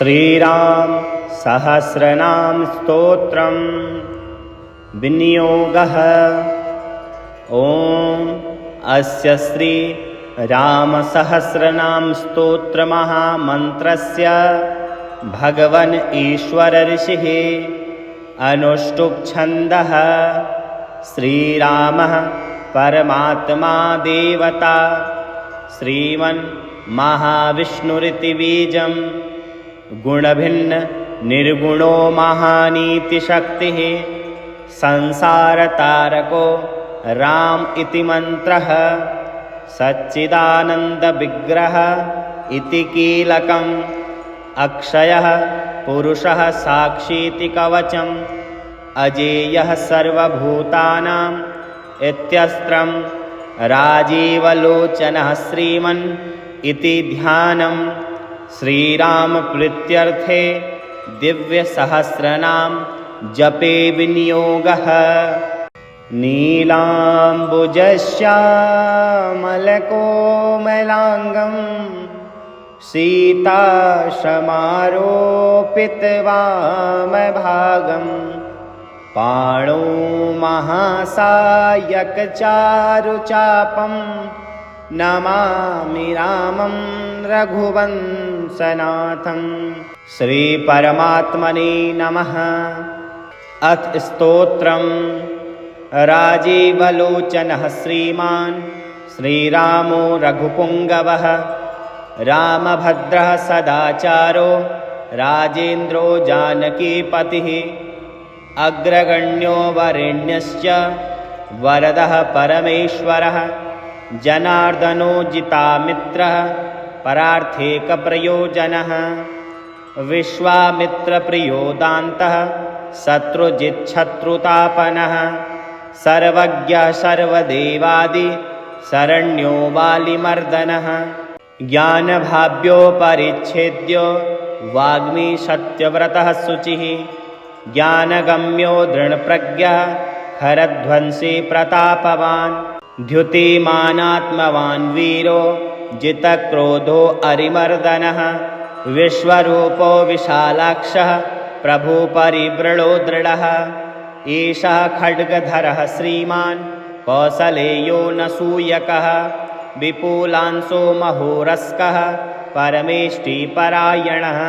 श्रीराम सहस्रनाम स्तोत्रं। विनियोगः। ॐ अस्य श्री रामसहस्रनाम स्तोत्रमहामन्त्रस्य भगवन् ईश्वरऋषिः अनुष्टुप्छन्दः। श्रीरामः परमात्मा देवता। श्रीमन्महाविष्णुरिति बीजं गुणभिन्न निर्गुणो महानीतिशक्तिः। संसारतारको राम इति मन्त्रः। सच्चिदानन्दविग्रह इति कीलकम्। अक्षयः पुरुषः साक्षीति कवचम् अजेयः सर्वभूतानाम्। इत्यस्त्रं राजीवलोचनः श्रीमन् इति ध्यानं श्रीरामप्रीत्यर्थे दिव्यसहस्रनाम जपे विनियोगः। नीलाम्बुजश्यामलकोमलाङ्गं सीताशमारोपितवामभागं पाणो महासायकचारुचापं नमामि रामं रघुवंशनाथं। श्रीपरमात्मने नमः। अथ स्तोत्रं। राजीवलोचनः श्रीमान् श्रीरामो रघुपुङ्गवः। रामभद्रः सदाचारो। राजेन्द्रो जानकीपतिः। अग्रगण्यो वरेण्यश्च। वरदः परमेश्वरः जनार्दनो जितामित्रः परार्थेकप्रयोजनः। विश्वामित्रप्रियो दान्तः शत्रुजिच्छत्रुतापनः। सर्वज्ञः सर्वदेवादि शरण्यो वालिमर्दनः ज्ञानभाव्योपरिच्छेद्यो वाग्मी सत्यव्रतः शुचिः। ज्ञानगम्यो दृढप्रज्ञः खरध्वंसी प्रतापवान् द्युतिमानात्मवान् वीरो जितक्रोधो अरिमर्दनः विश्वरूपो विशालाक्षः प्रभुपरिवृणो दृढः। एषः खड्गधरः श्रीमान् कौसलेयो न सूयकः विपुलांसो महोरस्कः परमेष्टिपरायणः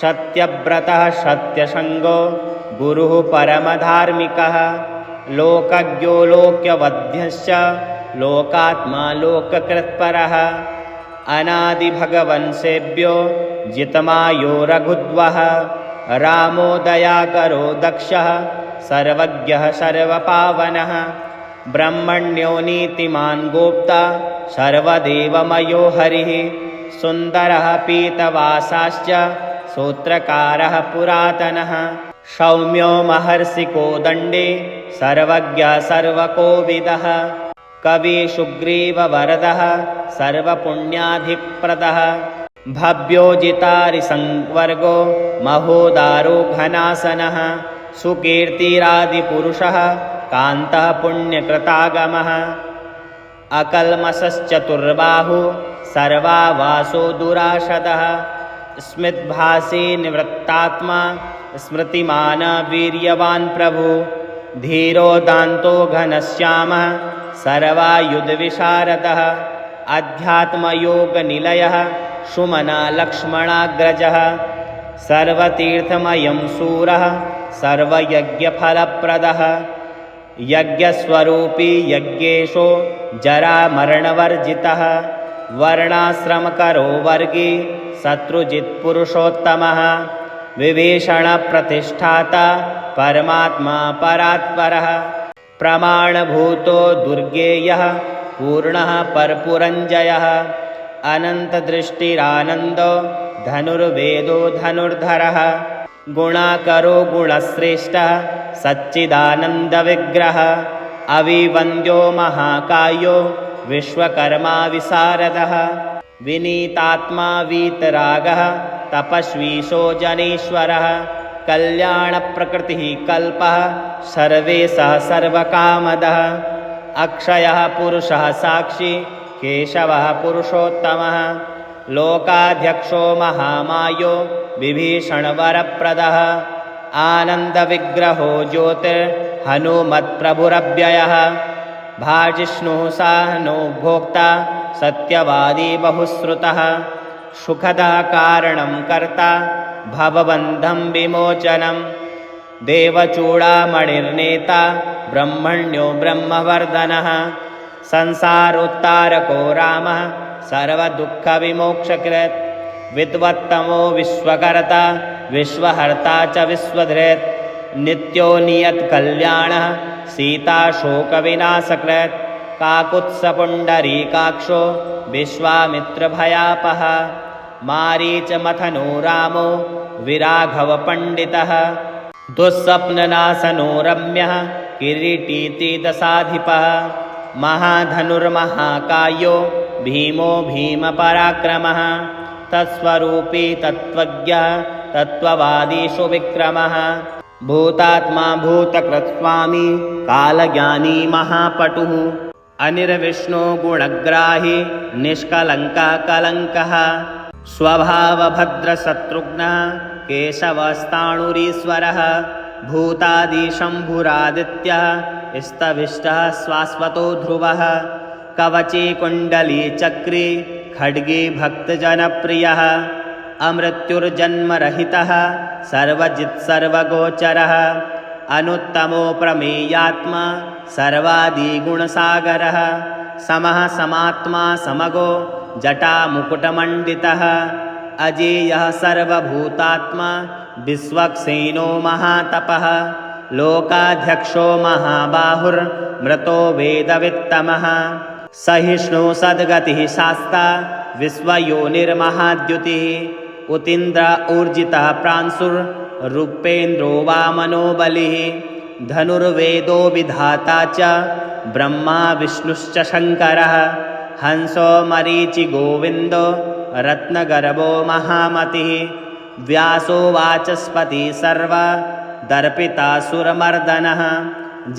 सत्यव्रतः सत्यसङ्गो गुरुः परमधार्मिकः लोकज्ञो लोक्यवध्यश्च लोकात्मा लोककृत्परः। अनादिभगवंसेभ्यो जितमायो रघुद्वः रामो दयाकरो दक्षः सर्वज्ञः सर्वपावनः। ब्रह्मण्यो नीतिमान् गोप्ता सर्वदेवमयो हरिः। सुन्दरः पीतवासाश्च सूत्रकारः पुरातनः। सौम्यो महर्षिको दण्डे सर्वज्ञः सर्वकोविदः। कविशुग्रीववरदः सर्वपुण्याधिप्रदः। भव्योजितारिसंवर्गो महोदारो घनासनः सुकीर्तिरादिपुरुषः कान्तः पुण्यकृतागमः अकल्मषश्चतुर्बाहु सर्वावासो दुराशदः स्मिद्भासी निवृत्तात्मा स्मृतिमान वीर्यवान् प्रभु धीरो दान्तो घनश्यामः सर्वायुधविशारदः अध्यात्मयोगनिलयः सुमना लक्ष्मणाग्रजः सर्वतीर्थमयं सूरः सर्वयज्ञफलप्रदः यज्ञस्वरूपी यज्ञेशो जरामरणवर्जितः वर्णाश्रमकरो वर्गी शत्रुजित्पुरुषोत्तमः विभीषणप्रतिष्ठाता परमात्मा परात्परः। प्रमाणभूतो दुर्गेयः पूर्णः पर्पुरञ्जयः। अनन्तदृष्टिरानन्दो धनुर्वेदो धनुर्धरः। गुणाकरो गुणश्रेष्ठः सच्चिदानन्दविग्रह। अविवन्द्यो महाकायो विश्वकर्मा विशारदः विनीतात्मा वीतरागः तपस्वीशो जनेश्वरः कल्याणप्रकृतिः कल्पः सर्वेशः सर्वकामदः। अक्षयः पुरुषः साक्षी केशवः पुरुषोत्तमः। लोकाध्यक्षो महामायो विभीषणवरप्रदः। आनन्दविग्रहो ज्योतिर्हनुमत्प्रभुरव्ययः भाजिष्णुः साहनो भोक्ता सत्यवादी बहुश्रुतः सुखदः कारणं कर्ता भवबन्धं विमोचनं। देवचूडामणिर्नेता ब्रह्मण्यो ब्रह्मवर्धनः। संसारोत्तारको रामः सर्वदुःखविमोक्षकृत्। विद्वत्तमो विश्वकर्ता विश्वहर्ता च विश्वधृत्। नित्यो नियत्कल्याणः सीताशोकविनाशकृत् काकुत्सपुण्डरीकाक्षो विश्वामित्रभयापः। मारीचमथनो रामो विराघवपण्डितः। दुःस्वप्ननाशनो रम्यः किरीटीत्रिदशाधिपः महाधनुर्महाकायो भीमो भीमपराक्रमः। तत्स्वरूपी तत्त्वज्ञः तत्त्ववादीषु विक्रमः। भूतात्मा भूतकृत्स्वामी कालज्ञानी महापटुः अनिर्विष्णुगुणग्राही निष्कलङ्ककलङ्कः। स्वभावभद्रशत्रुघ्नः केशवस्ताणुरीश्वरः। भूतादिशम्भुरादित्यः स्तविष्टः स्वास्वतो ध्रुवः। कवची कुण्डली चक्री खड्गी भक्तजनप्रियः। अमृत्युर्जन्मरहितः सर्वजित्सर्वगोचरः अनुत्तमो प्रमेयात्मा सर्वादिगुणसागरः समः समात्मा समगो जटामुकुटमण्डितः अजेयः सर्वभूतात्मा विश्वक्सेनो महातपः। लोकाध्यक्षो महाबाहुर्मृतो वेदवित्तमः। सहिष्णु सद्गतिः शास्ता विश्वयोनिर्महाद्युतिः। उतीन्द्र ऊर्जितः प्रांशुर्रूपेन्द्रो वामनो बलिः धनुर्वेदो विधाता च ब्रह्मा विष्णुश्च शङ्करः हंसो मरीचि गोविन्दो रत्नगर्भो महामतिः व्यासो वाचस्पति सर्वा दर्पितासुरमर्दनः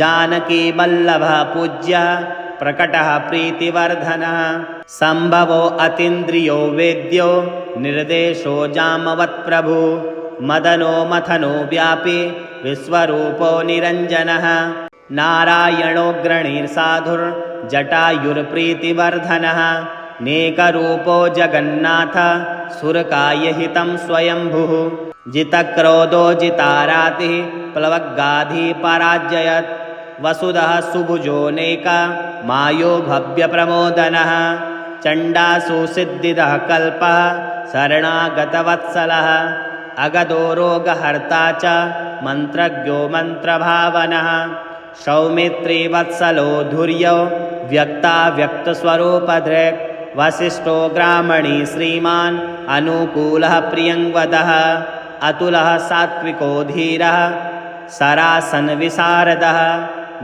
जानकीवल्लभः पूज्यः प्रकटः प्रीतिवर्धनः सम्भवो अतीन्द्रियो वेद्यो निर्देशो जामवत्प्रभु मदनो मथनो व्यापी विश्वरूपो निरञ्जनः। नारायणोऽग्रणीर्साधुर्जटायुर्प्रीतिवर्धनः नेकरूपो जगन्नाथ सुरकायहितं स्वयम्भुः। जितक्रोधो जितारातिः प्लवग्गाधिपराजयत्। वसुधः सुभुजोऽनेका मायो भव्यप्रमोदनः। चण्डासु सिद्धिदः कल्पः शरणागतवत्सलः अगदो रोगहर्ता च मन्त्रज्ञो मन्त्रभावनः। सौमित्रीवत्सलो धुर्यो व्यक्ता व्यक्तस्वरूपधृक् वसिष्ठो ग्रामणी श्रीमान् अनुकूलः प्रियङ्वदः अतुलः सात्विको धीरः। सरासनविशारदः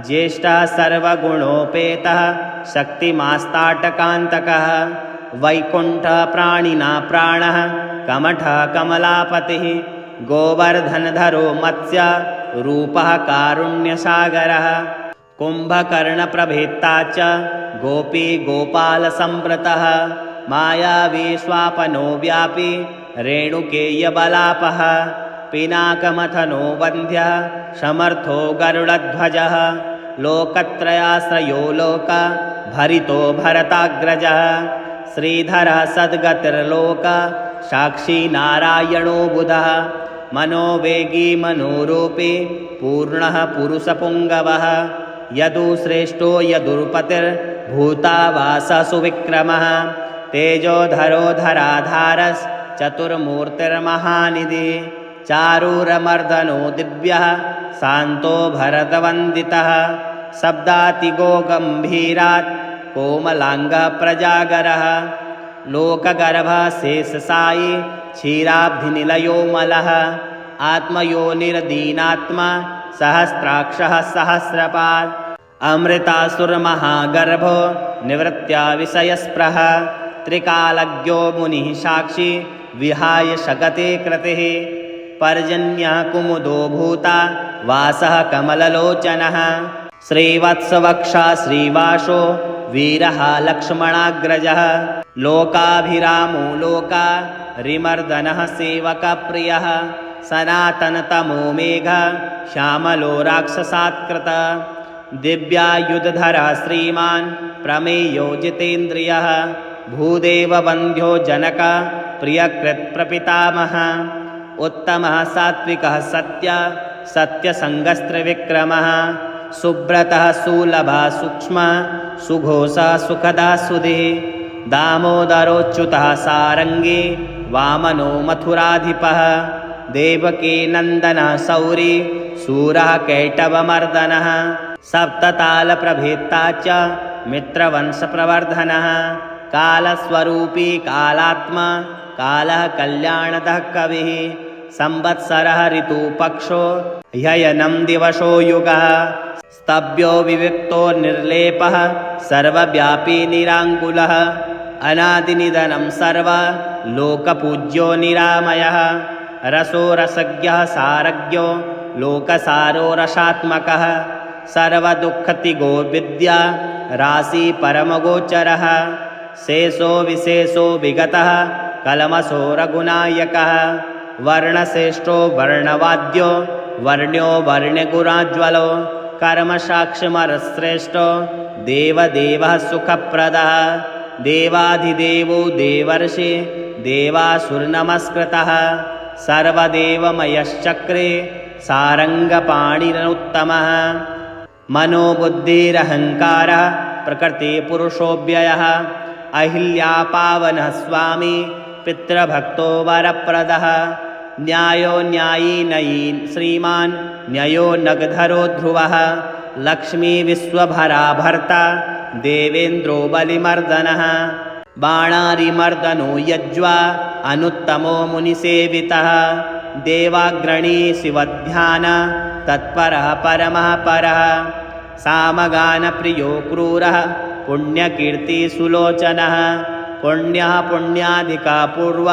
ज्येष्ठः सर्वगुणोपेतः। शक्तिमास्ताटकान्तकः। वैकुण्ठप्राणिना प्राणः कमठः कमलापतिः गोवर्धनधरो मत्स्य रूपः कारुण्यसागरः। कुम्भकर्णप्रभेत्ता च गोपी गोपालसम्वृतः मायावी स्वापनो व्यापी रेणुकेयबलापः। पिनाकमथनो वन्ध्यः समर्थो गरुडध्वजः। लोकत्रयाश्रयो लोक भरितो भरताग्रजः। श्रीधरः सद्गतिर्लोक साक्षी नारायणो बुधः। मनोवेगी मनोरूपी पूर्णः पुरुषपुङ्गवः। यदुश्रेष्ठो यदुर्पतिर्भूतावाससुविक्रमः। तेजोधरो धराधारश्चतुर्मूर्तिर्महानिधिः चारूरमर्दनो दिव्यः शान्तो भरतवन्दितः। शब्दातिगो गम्भीरात् कोमलाङ्गप्रजागरः लोकगर्भशेषसायि क्षीराब्धिनिलयो मलः आत्मयोनिर्दीनात्मा सहस्राक्षः सहस्रपात् अमृतासुरमहागर्भो निवृत्त्या विषयस्पृह त्रिकालज्ञो मुनिः साक्षी विहाय शकते कृतिः। पर्जन्यः कुमुदो भूता वासः कमललोचनः। श्रीवत्सवक्षा श्रीवासो वीरः लक्ष्मणाग्रजः लोकाभिरामो लोका रिमर्दनः सेवकप्रियः सनातनतमो मेघ श्यामलो राक्षसात्कृत दिव्यायुधधरः श्रीमान् प्रमेयो जितेन्द्रियः भूदेववन्ध्यो जनक प्रियकृत्प्रपितामह उत्तमः सात्विकः सत्य सत्यसङ्गस्त्रविक्रमः सुब्रतः सुलभः सूक्ष्म सुघोषः सुखदा सुधे दामोदरोच्युतः सारङ्गी वामनो मथुराधिपः देवकी नन्दनः सौरी सूरः कैटवमर्दनः सप्ततालप्रभेत्ता च मित्रवंशप्रवर्धनः कालस्वरूपी कालात्मा कालः कल्याणतः कविः संवत्सरः ऋतुपक्षो ह्ययनं दिवसो युगः स्तभ्यो विविक्तो निर्लेपः सर्वव्यापी निराङ्कुलः अनादिनिधनं सर्व लोकपूज्यो निरामयः। रसो रसज्ञः सारज्ञो लोकसारो रसात्मकः। सर्वदुःखतिगो विद्या राशि परमगोचरः। शेषो विशेषो विगतः कलमसो रघुनायकः। वर्णश्रेष्ठो वर्णवाद्यो वर्ण्यो वर्ण्यगुराज्वलो कर्मसाक्षमरश्रेष्ठो देवदेवः सुखप्रदः देवाधिदेवो देवर्षि देवासुरनमस्कृतः सर्वदेवमयश्चक्रे सारङ्गपाणिरनुत्तमः मनोबुद्धिरहङ्कारः प्रकृतिपुरुषोऽव्ययः अहिल्यापावनः स्वामी पितृभक्तो वरप्रदः। न्यायो न्यायी नयी श्रीमान् न्ययो नगधरो ध्रुवः। लक्ष्मीविश्वभरा भर्ता देवेन्द्रो बलिमर्दनः। बाणारिमर्दनो यज्वा अनुत्तमो मुनिसेवितः। देवाग्रणी शिवध्यान तत्परः परमः परः सामगानप्रियो क्रूरः पुण्यकीर्तिसुलोचनः पुण्यः पुण्याधिका पूर्व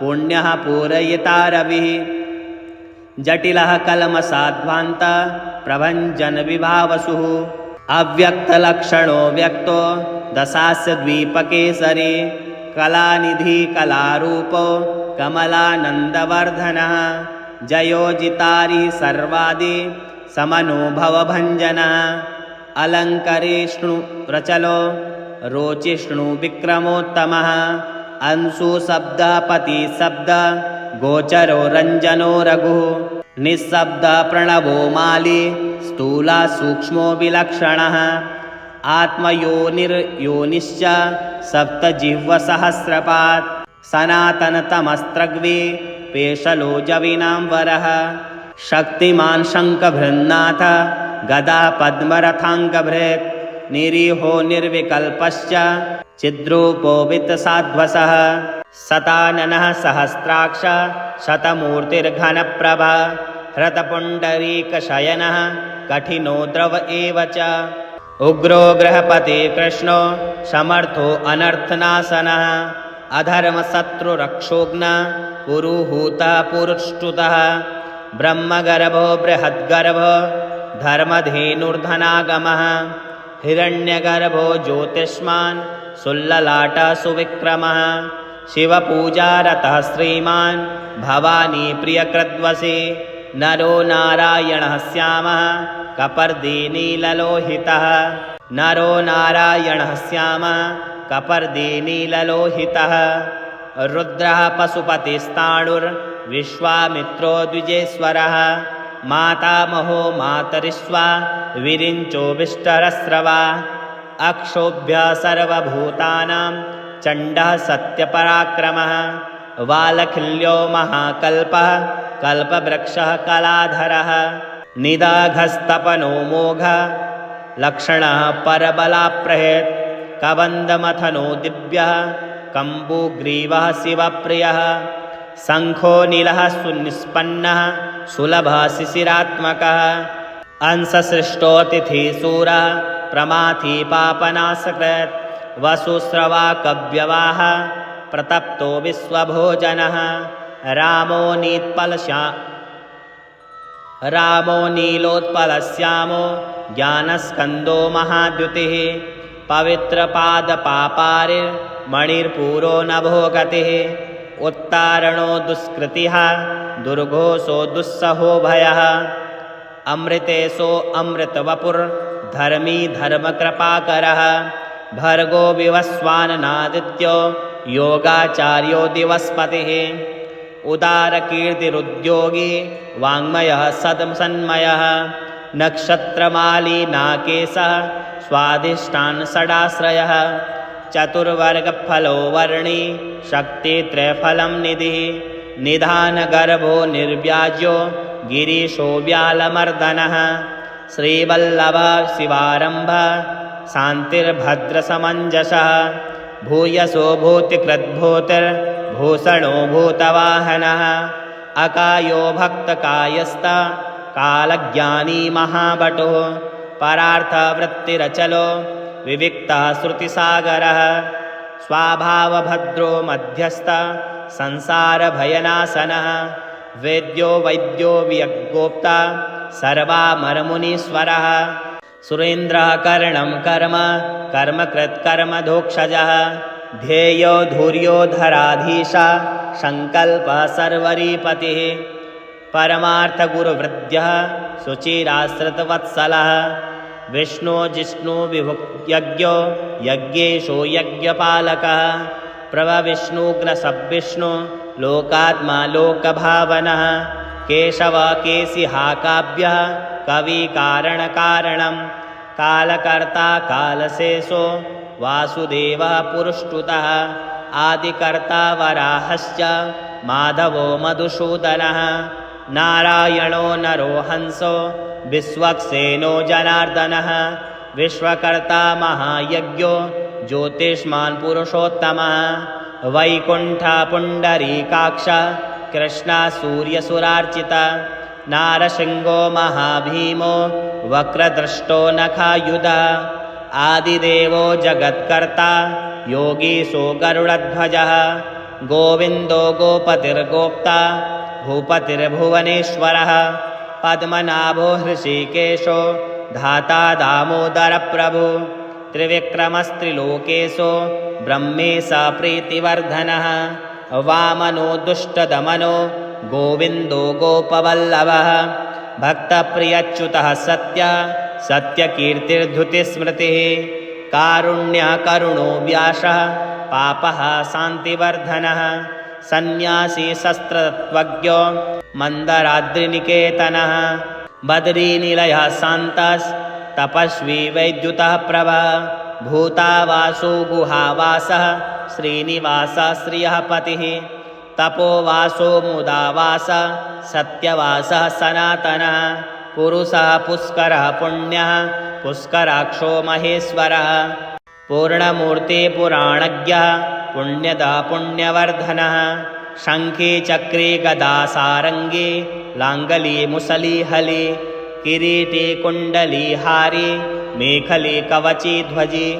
पुण्यः पूरयिता रविः। जटिलः कलमसाध्वान्त प्रभञ्जनविभावसुः अव्यक्तलक्षणो व्यक्तो दशास्य द्वीपकेसरी कलानिधि कलारूपो कमलानन्दवर्धनः जयोजितारि सर्वादि समनुभवभञ्जनः अलङ्करेष्णु प्रचलो रोचिष्णु विक्रमोत्तमः अंशुशब्दपतिशब्द गोचरो रञ्जनो रघुः निःशब्दप्रणवो माली स्थूला सूक्ष्मो विलक्षणः। आत्मयोनिर्योनिश्च सप्तजिह्वसहस्रपात्। सनातनतमस्त्रग्वे पेशलो जविनां वरः शक्तिमान् शङ्खभृन्नाथ गदा पद्मरथाङ्गभृत् निरीहो निर्विकल्पश्च चिद्रूपो वित्तसाध्वसः। शताननः सहस्राक्ष शतमूर्तिर्घनप्रभ। हृतपुण्डरीकशयनः कठिनो द्रव एव च। उग्रो गृहपति कृष्णो समर्थो अनर्थनाशनः। अधर्मशत्रुरक्षोघ्न पुरुहूतः पुरुष्टुतः। ब्रह्मगर्भो बृहद्गर्भो धर्मधेनुर्धनागमः हिरण्यगर्भो ज्योतिष्मान् सुल्ललाटः सुविक्रमः शिवपूजारतः श्रीमान् भवानी प्रियकृद्वसि। नरो नारायणः श्यामः कपर्दी नीललोहितः नरो नारायणः श्यामः कपर्दी नीललोहितः रुद्रः पशुपतिस्ताणुर्विश्वामित्रो द्विजेश्वरः मातामहो मातरिष्वा विरिञ्चोभिष्टरस्रवा अक्षोभ्य सर्वभूतानां चण्डः सत्यपराक्रमः। वालखिल्यो महाकल्पः कल्पवृक्षः कलाधरः। निदाघस्तपनो मोघ। लक्षणः परबलाप्रहेत्। कबन्दमथनो दिव्यः। कम्बुग्रीवः शिवप्रियः शङ्खो नीलः सुनिष्पन्नः सुलभः शिशिरात्मकः। अंशसृष्टोतिथिसूरः प्रमाथि पापनाशकृत् वसुस्रवाकव्यवाह प्रतप्तो विश्वभोजनः। रामो नीत्पलश्या रामो नीलोत्पलश्यामो ज्ञानस्कन्दो महाद्युतिः। मणिर्पूरो नभो गतिः उत्तारणो दुष्कृतिः दुर्घोषो दुस्सहो भयः। अमृतेशो अमृतवपुर्धर्मी धर्मकृपाकरः। भर्गो विवस्वाननादित्यो योगाचार्यो दिवस्पतिः। उदारकीर्तिरुद्योगी वाङ्मयः सन्मयः नक्षत्रमाली नाकेशः स्वादिष्टान् षडाश्रयः चतुर्वर्गफलो वर्णी शक्तित्रयफलं निधिः निधानगर्भो निर्व्याज्यो गिरीशो व्यालमर्दनः श्रीवल्लभ शिवारम्भ शान्तिर्भद्रसमञ्जसः भूयसो भूतिकृद्भूतिर्भूषणो भूतवाहनः अकायो भक्तकायस्त कालज्ञानी महाभटो परार्थवृत्तिरचलो विविक्तः श्रुतिसागरः स्वाभावभद्रो मध्यस्थ संसारभयनाशनः वेद्यो वैद्यो वियग्गोप्ता सर्वामरमुनीश्वरः। सुरेन्द्रः कर्णं कर्म कर्मकृत्कर्मधोक्षजः ध्येयो धूर्योधराधीशा सङ्कल्पः सर्वरीपतिः। परमार्थगुरुवृद्ध्यः शुचिराश्रितवत्सलः विष्णो जिष्णुविभुयज्ञो यज्ञेशो यज्ञपालकः प्रभविष्णुघ्नसविष्णु लोकात्मा लोकभावनः केशव केशिहाकाव्यः कविकारणकारणं कालकर्ता कालशेषो वासुदेवः पुरुष्टुतः आदिकर्ता वराहश्च माधवो मधुसूदनः नारायणो नरो हंसो विश्वक्सेनो जनार्दनः विश्वकर्ता महायज्ञो ज्योतिष्मान् पुरुषोत्तमः वैकुण्ठा पुण्डरीकाक्ष कृष्णा सूर्यसुरार्चिता नारसिंहो महाभीमो वक्रदृष्टो नखायुधः आदिदेवो जगत्कर्ता योगीशो गरुडध्वजः गोविन्दो गोपतिर्गोप्ता भूपतिर्भुवनेश्वरः। पद्मनाभो हृषिकेशो धाता दामोदरप्रभु। त्रिविक्रमस्त्रिलोकेशो ब्रह्मेश प्रीतिवर्धनः। वामनो दुष्टदमनो गोविन्दो गोपवल्लभः। भक्तप्रियच्युतः सत्य सत्यकीर्तिर्धुतिस्मृतिः। कारुण्यकरुणो व्यासः पापः शान्तिवर्धनः सन्न्यासी शस्त्रत्वज्ञो मन्दराद्रिनिकेतनः। बद्रीनिलयः शान्तस्तपस्वी वैद्युतः प्रभा। भूतावासो गुहावासः श्रीनिवासः श्रियः पतिः। तपोवासो मुदावास सत्यवासः सनातनः। पुरुषः पुष्करः पुण्यः पुष्कराक्षो महेश्वरः। पूर्णमूर्तिपुराणज्ञः पुण्यदा पुण्यवर्धनः। शङ्खी चक्री गदा सारङ्गी लाङ्गली मुसली हली किरीटी कुण्डली हारी मेखली कवची ध्वजी।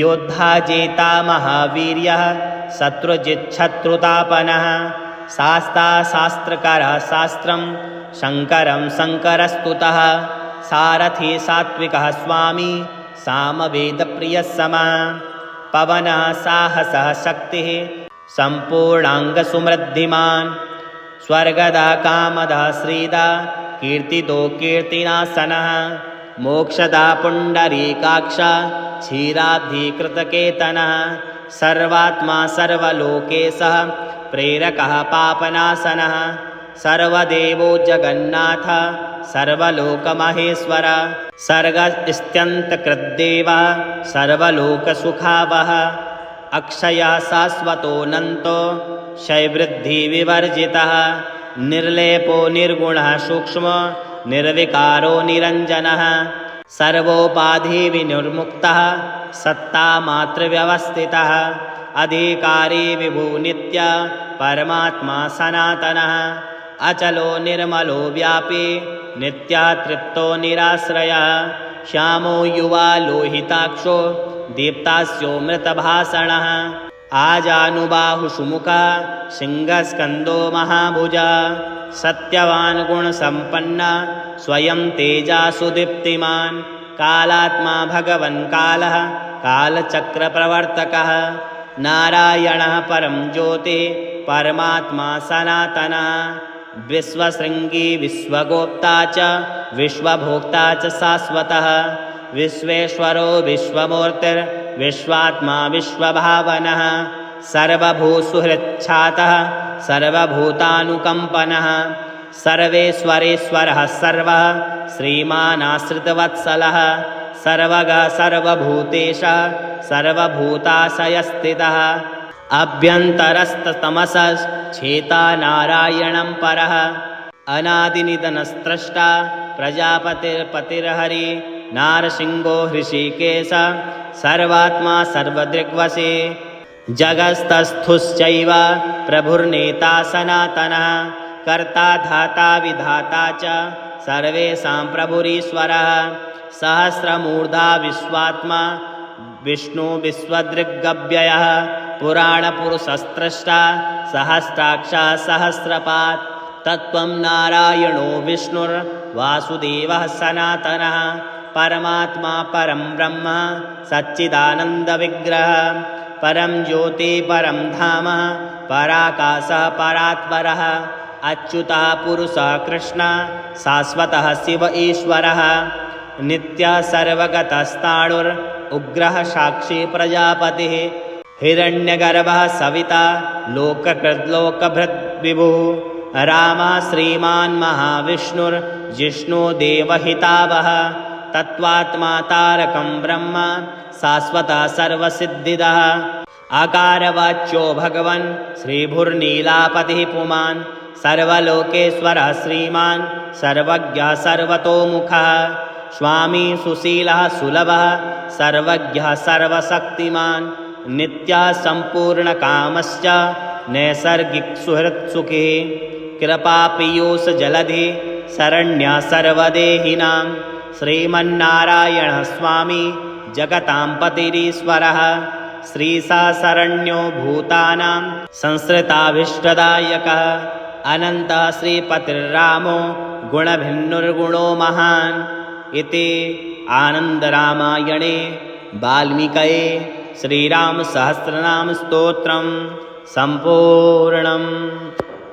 योद्धा जेता महावीर्यः शत्रुजिच्छत्रुतापनः शास्ता शास्त्रकरः शास्त्रं शङ्करं शङ्करस्तुतः। सारथी सात्विकः स्वामी सामवेदप्रियः समः पवनः साहसः शक्तिः सम्पूर्णाङ्गसुमृद्धिमान् स्वर्गदा कामदा श्रीदा कीर्तिदो कीर्तिनासनः मोक्षदा पुण्डरीकाक्ष क्षीराब्धिकृतकेतनः सर्वात्मा सर्वलोकेशः प्रेरकः पापनाशनः। सर्वदेवो जगन्नाथ सर्वलोकमहेश्वर। सर्गस्त्यन्तकृद्देवः सर्वलोकसुखावः। अक्षयः शाश्वतोऽनन्तो शैवृद्धिविवर्जितः। निर्लेपो निर्गुणः सूक्ष्मो निर्विकारो निरञ्जनः। सर्वोपाधिविनिर्मुक्तः सत्तामातृव्यवस्थितः। अधिकारी विभुनित्य परमात्मा सनातनः। अचलो निर्मलो व्यापी नित्यातृप्तो निराश्रयः। श्यामो युवा लोहिताक्षो दीप्तास्यो मृतभाषणः आजानुबाहुसुमुखा सिंहस्कन्दो महाभुजा। सत्यवान् गुणसम्पन्ना स्वयं तेजासु दीप्तिमान्। कालात्मा भगवन् कालः कालचक्रप्रवर्तकः। नारायणः परं ज्योतिः परमात्मा सनातनः विश्वशृङ्गी विश्वगोप्ता च विश्वभोक्ता च शाश्वतः। विश्वेश्वरो विश्वमूर्तिर्विश्वात्मा विश्वभावनः। सर्वभूसुहृच्छातः सर्वभूतानुकम्पनः। सर्वेश्वरेश्वरः सर्वः श्रीमानाश्रितवत्सलः। सर्वगः सर्वभूतेश सर्वभूताशयस्थितः अभ्यन्तरस्तमसश्चेता नारायणं परः। अनादिनिधनस्त्रष्टा प्रजापतिर्पतिर्हरि नारसिंहो हृषिकेश सर्वात्मा सर्वदृग्वशे जगस्तस्थुश्चैव प्रभुर्नेता सनातनः कर्ता धाता विधाता च सर्वेषां प्रभुरीश्वरः। सहस्रमूर्धा विश्वात्मा विष्णुविश्वदृग्गव्ययः पुराणपुरुषस्त्रष्टा सहस्राक्षा सहस्रपात्। तत्त्वं नारायणो विष्णुर्वासुदेवः सनातनः परमात्मा परं ब्रह्म सच्चिदानन्दविग्रहः परं ज्योति परं धाम पराकाशः परात्परः अच्युतः पुरुषः कृष्ण शाश्वतः शिव ईश्वरः नित्यः सर्वगतस्ताणुर् उग्रः साक्षी प्रजापतिः हिरण्यगर्भः सविता लोककृद्लोकभृद्विभुः रामः श्रीमान् महाविष्णुर्जिष्णुदेवहितावः तत्त्वात्मा तारकं ब्रह्म शाश्वतः सर्वसिद्धिदः। आकारवाच्यो भगवन् श्रीभुर्नीलापतिः पुमान् सर्वलोकेश्वरः श्रीमान् सर्वज्ञः सर्वतोमुखः। स्वामी सुशीलः सुलभः सर्वज्ञः सर्वशक्तिमान् नित्यः सम्पूर्णकामश्च नैसर्गिकसुहृत्सुखी। कृपापीयूषजलधि शरण्यः सर्वदेहिनां। श्रीमन्नारायणः स्वामी जगतां पतिरीश्वरः श्रीसाशरण्यो भूतानां संसृताभीष्टदायकः अनन्तः श्रीपतिर्रामो गुणभिन्नुर्गुणो महान्। इति आनन्दरामायणे वाल्मीकये श्रीरामसहस्रनामस्तोत्रं सम्पूर्णम्।